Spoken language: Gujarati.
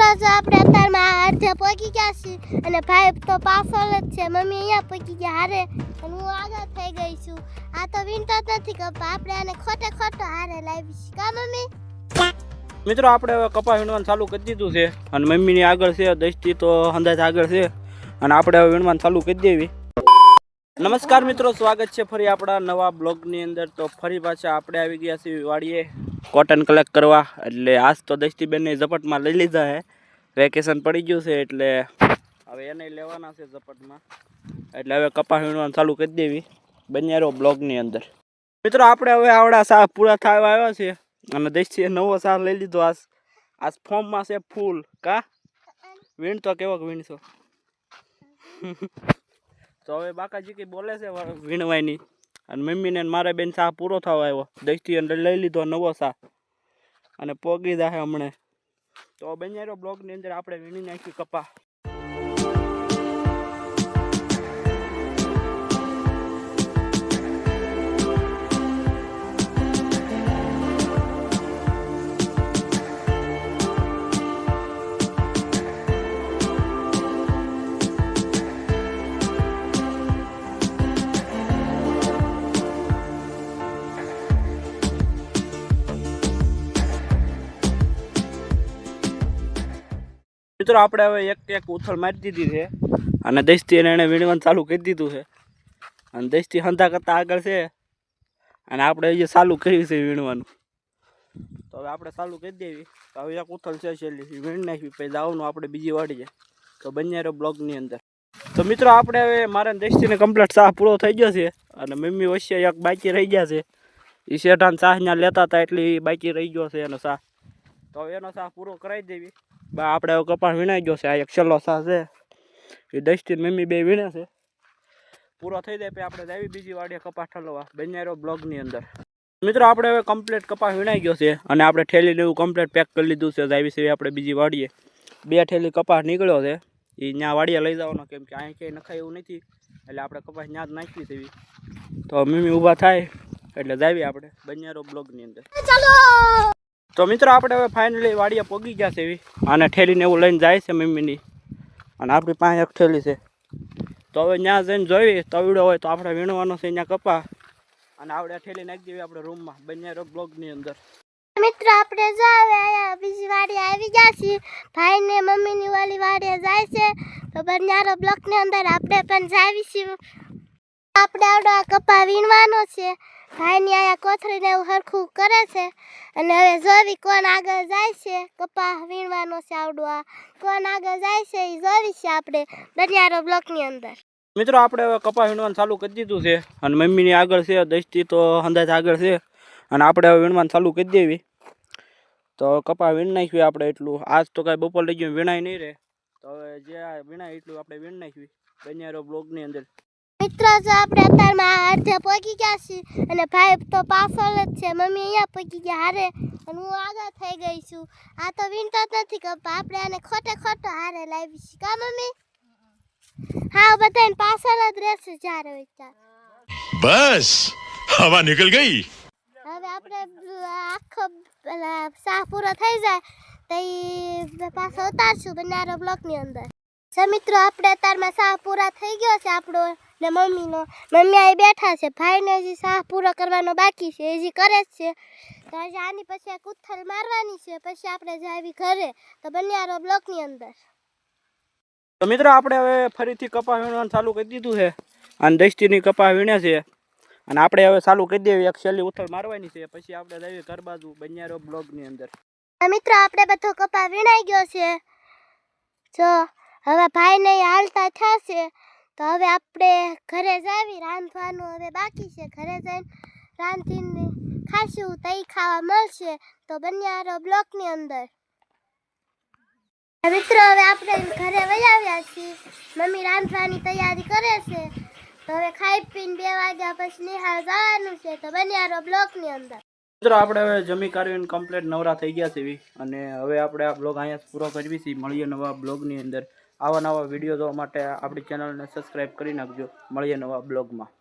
મિત્રો જો આપણે અત્યારમાં ગયા છીએ અને ભાઈ તો પાછળ જ છે. મમ્મી અહીંયા પહોંચી ગયા. હારે અને હું આગળ થઈ ગઈ છું. આ તો વીણતો નથી કપા આપણે આને ખોટે ખોટો હારે લાવી કા મમ્મી? મિત્રો, આપણે હવે કપા વીણવાનું ચાલુ કરી દીધું છે અને મમ્મીની આગળ છે દસ્તી તો અંદાજ આગળ છે અને આપણે હવે વીણવાનું ચાલુ કરી દેવી. નમસ્કાર મિત્રો, સ્વાગત છે ફરી આપણા નવા બ્લોગની અંદર. તો ફરી પાછા આપણે આવી ગયા છીએ વાડીએ. કોટન કલેક્ટ કરવા. એટલે આજ તો દસથી બેનને ઝપટમાં લઈ લીધા છે વેકેશન પડી ગયું છે, એટલે હવે એને લેવાના છે ઝપટમાં. એટલે હવે કપાસ વીણવાનું ચાલુ કરી દેવી બન્યારો બ્લોગની અંદર. મિત્રો, આપણે હવે આવડા સા પૂરા થવા આવ્યા છે અને દેશથી નવો સાર લઈ લીધો આજ. આજ ફોર્મમાં છે ફૂલ. કા? વીણતો કેવો વીણશો? તો હવે બાકાજી કઈ બોલે છે વીણવાની? અને મમ્મીને મારે બેન સાહ પૂરો થવા આવ્યો. દસથી અંદર લઈ લીધો નવો સાહ. અને પોગી જાહે હમણે. તો બેન્યારો બ્લોગની અંદર. આપણે વીણી નાખી કપા. મિત્રો, આપણે હવે એક એક ઉથલ મારી દીધી છે. અને દસથી એને એણે વીણવાનું ચાલુ કરી દીધું છે. અને દસથી હંધા કરતાં આગળ છે. અને આપણે જે ચાલુ કર્યું છે વીણવાનું. તો હવે આપણે ચાલુ કરી દેવી. તો હવે એક ઉથલ છે છેલ્લી. વીણ નાખવી. પછી જવાનું આપણે બીજી વાડીએ તો બન્યારો બ્લોગની અંદર. તો મિત્રો, આપણે હવે મારા દસથીને કમ્પ્લીટ સાહ પૂરો થઈ ગયો છે. અને મમ્મી વચ્ચે એક બાકી રહી ગયા છે. એ શેઠાન સાહ લેતા હતા એટલે બાકી રહી ગયો છે એનો સાહ. તો હવે એનો સાહ પૂરો કરાવી દેવી. બા, આપણે હવે કપાસ વીણાઈ ગયો છે. આ એક છેલ્લો સાહ છે. એ દસથી મમ્મી બે વીણે છે. પૂરો થઈ જાય પછી આપણે જાવી બીજી વાડીએ કપાસ ઠલવા. બન્યારો બ્લોગની અંદર. મિત્રો, આપણે હવે કમ્પ્લીટ કપાસ વીણાઈ ગયો છે અને આપણે ઠેલીને એવું કમ્પ્લીટ પેક કરી લીધું છે. જાવી છે આપણે બીજી વાડીએ. બે ઠેલી કપાસ નીકળ્યો છે. એ ત્યાં વાડીએ લઈ જવાનો કેમ કે અહીં ક્યાંય નખાય એવું નથી. એટલે આપણે કપાસ ત્યાં જ નાખી દેવી. તો મમ્મી ઊભા થાય. એટલે જાવી આપણે. બન્યારો બ્લોગની અંદર. તો મિત્રો આપણે હવે ફાઇનલી વાડીએ પોગી ગયા છે એવી. અને ઠેલીને એવું લઈને જાય છે મમ્મીની. અને આપણી પાસે એક ઠેલી છે. તો હવે ત્યાં જઈને જોઈએ તવીડો હોય તો આપણે વીણવાનો છે ત્યાં કપા. અને આપણે ઠેલી નાખી દેવી આપણે રૂમમાં બન્યારો બ્લોગની અંદર. મિત્રો, આપણે જાવે બીજી વાડી આવી ગયા છીએ. ભાઈ ને મમ્મી ની વાલી વાડીએ જાય છે. તો બન્યારો બ્લોકની અંદર આપણે પણ જાવીશું. આપણે આવડો આ કપા વીણવાનો છે. ભાઈ આયા કોથળીને એવું હરખું કરે છે. અને હવે જોવી કોણ આગળ જાય છે. કપા વીણવાનો છે આવડવા કોણ આગળ જાય છે એ જોવી છે આપણે બન્યારો બ્લોકની અંદર. મિત્રો, આપણે હવે કપા વીણવાનું ચાલુ કરી દીધું છે. અને મમ્મીની આગળ છે દસથી તો અંદાજ આગળ છે. અને આપણે હવે વીણવાનું ચાલુ કરી દેવી. તો કપા વીણ નાખ્યું આપણે એટલું. આજ તો કાંઈ બપોર લઈ ગયું વીણાય નહીં રહે તો હવે જે વીણાય એટલું આપણે વીણ નાખ્યું. બન્યારો બ્લોગની અંદર. મિત્રો તો આપણે અત્યારમાં અર્ધે પહોંચી ગયા છીએ અને ભાઈ તો પાછળ જ છે. મમ્મી અહીંયા પહોંચી ગયા હારે અને હું આગળ થઈ ગઈ છું. આ તો વિન્ટર નથી કે આપણે આને ખોટે ખોટો હારે લાવી છીએ. કા મમ્મી? હા બધાને પાછળ જ રહેશે જ્યારે વિચાર બસ હવા નીકળ ગઈ. હવે આપણે આખો સાહ પૂરો થઈ જાય તો એ પાછો ઉતારશું બનારો બ્લોકની અંદર. છે મિત્રો આપણે અત્યારમાં સાહ પૂરા થઈ ગયો છે આપણો. ને મમ્મીનો. મમ્મી અહીં બેઠા છે. ભાઈને હજી સાહ પૂરો કરવાનો બાકી છે. હજી કરે જ છે. તો હજી આની પછી આ કુથલ મારવાની છે. પછી આપણે જાવી ઘરે. તો બન્યારો બ્લોકની અંદર. તો મિત્રો આપણે હવે ફરીથી કપા વીણવાનું ચાલુ કરી દીધું છે. અને દસ્તીની કપા વીણ્યા છે. અને આપણે હવે ચાલુ કરી દેવી. એક છેલ્લી ઉથલ મારવાની છે. પછી આપણે જઈએ ઘર બાજુ બન્યારો બ્લોગની અંદર. મિત્રો આપણે બધો કપા વીણાઈ ગયો છે. જો હવે ભાઈને હાલતા હાલતા થશે. તો હવે આપણે ઘરે જાવી રાંધવાનું હવે બાકી છે. ઘરે જઈને રાંધીને ખાશું, તઈ ખાવા મળશે. તો બન્યારો બ્લોકની અંદર. મિત્રો હવે આપણે ઘરે વહી આવ્યા છીએ. મમ્મી રાંધવાની તૈયારી કરે છે. તો હવે ખાઈ પીને બે વાગ્યા પછી નિહાળ જવાનું છે. તો બન્યારો બ્લોકની અંદર. મિત્રો, આપણે હવે જમી કાઢીને કમ્પ્લીટ નવરા થઈ ગયા છે અને હવે આપણે આ બ્લોગ અહીંયા પૂરો કરવી છીએ. મળીએ નવા બ્લોગની અંદર. આવા નવા વીડિયો જોવા માટે આપણી ચેનલને સબસ્ક્રાઈબ કરી નાખજો. મળીએ નવા બ્લોગમાં.